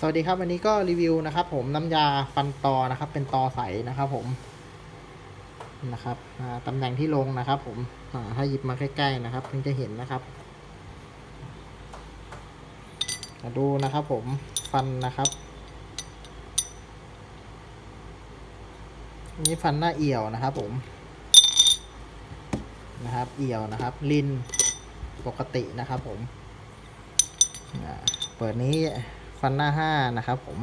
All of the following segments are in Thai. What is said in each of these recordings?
สวัสดีครับวันนี้ก็รีวิวนะครับผมน้ำยาฟันตอนะครับ เป็นตอใสนะครับผมนะครับอ่าตำแหน่งที่ลงนะครับ ผมถ้าหยิบมาใกล้ๆนะครับเพิ่งจะเห็นนะครับมาดูนะครับ ผมฟันนะครับนี่ฟันหน้าเอี่ยวนะครับ ผมนะครับ เอี่ยวนะครับ ลินปกตินะครับ ผมเปิดนี้ ฟันหน้าห้านะครับผม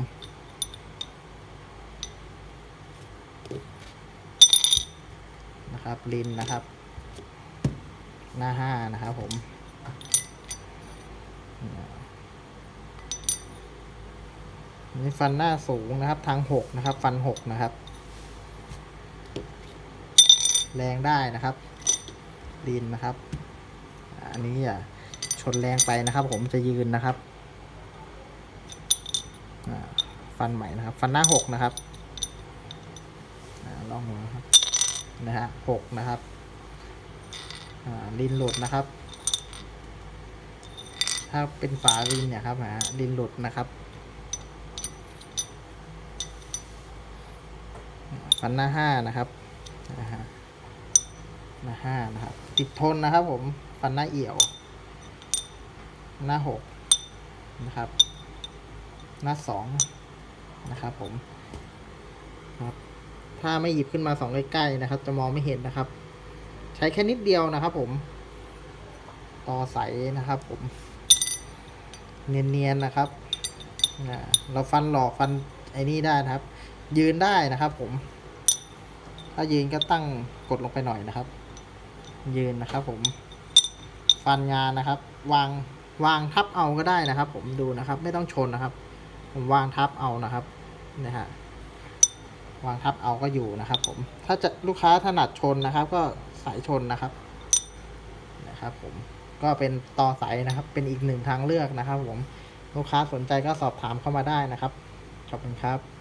นะครับลินนะครับ หน้าห้านะครับผมนี่ฟันหน้าสูงนะครับ ทางหกนะครับ ฟันหกนะครับ แรงได้นะครับลินนะครับ อันนี้อย่าชนแรงไปนะครับ ผมจะยืนนะครับ ฟันใหม่นะครับ ฟันหน้าหกนะครับอลองดูนะครับนะฮะหกนะครับอ่าลินหลุดนะครับ ถ้าเป็นฝาลินเนี่ยครับฮะลินหลุดนะครับฟันหน้าห้านะครับนะฮะหน้าห้านะครับ ติดทนนะครับผมฟันหน้าเอี่ยว หน้าหกนะครับ หน้าสองนะครับผมครับถ้าไม่หยิบขึ้นมาสองใกล้ๆนะครับ จะมองไม่เห็นนะครับ ใช้แค่นิดเดียวนะครับ ผม ต่อใสนะครับ ผม เนียนๆนะครับเราฟันหลอกฟันไอ้นี่ได้นะครับ ยืนได้นะครับ ผม ถ้ายืนก็ตั้งกดลงไปหน่อยนะครับ ยืนนะครับ ผม ฟันงานนะครับ วางวางทับเอาก็ได้นะครับ ผมดูนะครับ ไม่ต้องชนนะครับ ผมวางทับเอานะครับนะฮะวางทับเอาก็อยู่นะครับ ผม ถ้าจะลูกค้าถนัดชนนะครับ ก็สายชนนะครับ นะครับ ผมก็เป็นต่อสายนะครับ เป็นอีกหนึ่งทางเลือกนะครับ ผมลูกค้าสนใจก็สอบถามเข้ามาได้นะครับขอบคุณครับ